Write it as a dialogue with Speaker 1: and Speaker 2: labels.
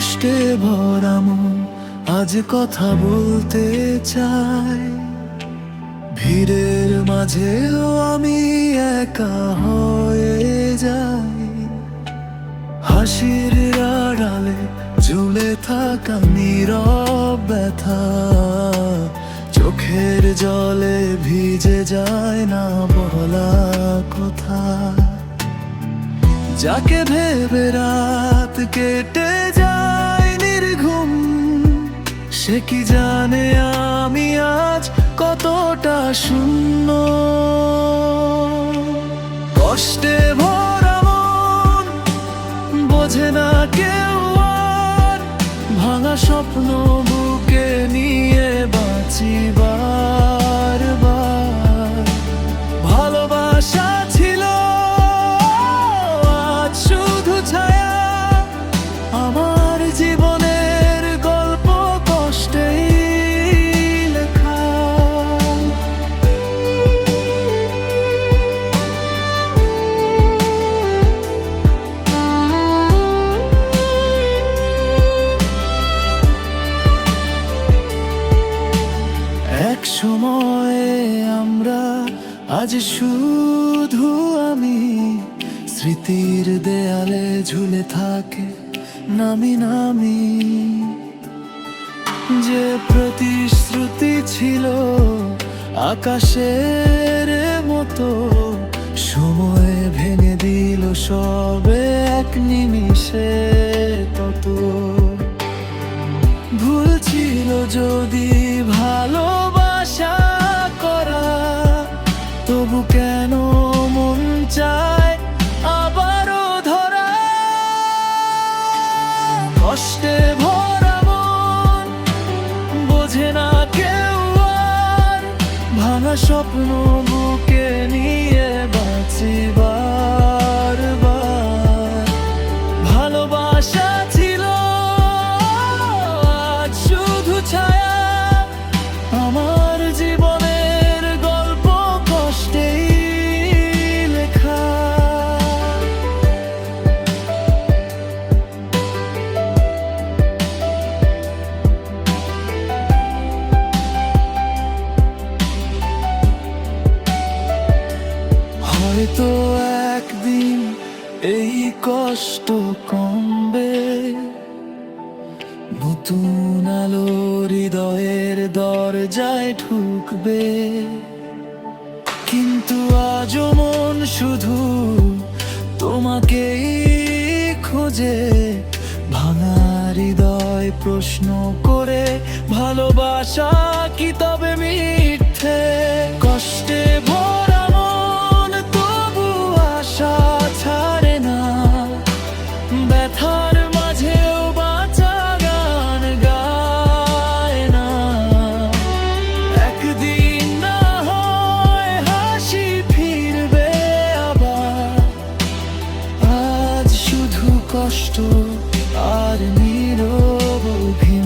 Speaker 1: কষ্টে ভরা আজ কথা বলতে চাই ভিড়ের মাঝেও আমি একা হয়ে যাই। হাসির আড়ালে ঝুলে থাকা নীরব ব্যথা। চোখের জলে ভিজে যায় না বলা কথা। যাকে ভেবে রাত কেটে সে কি জানে আমি আজ কতটা শূন্য? কষ্টে ভরা মন, বোঝে না কেউ আর। ভাঙা স্বপ্ন বুকে নিয়ে বাঁচি সময়ে আমরা আজ শুধু আমি স্মৃতির দেয়ালে ঝুলে থাকে নামি নামি। যে প্রতিশ্রুতি ছিল আকাশের মতো, সময় ভেঙে দিল সবে এক নিমিষে তত। ভুল ছিল যদি না কেউ ভাঙা স্বপ্ন বুকে নিয়ে বাঁচি হয়তো একদিন এই কষ্ট কমবে। নতুন আলো হৃদয়ের দরজায় ঢুকবে। কিন্তু আজও মন শুধু তোমাকেই খোঁজে। ভাঙা হৃদয় প্রশ্ন করে ভালোবাসা কি তবে ভরা ব্যথার মাঝেও বাঁচা গান গায় একদিন না হয় হাসি ফিরবে শুধু কষ্ট আর নীরব অভিমান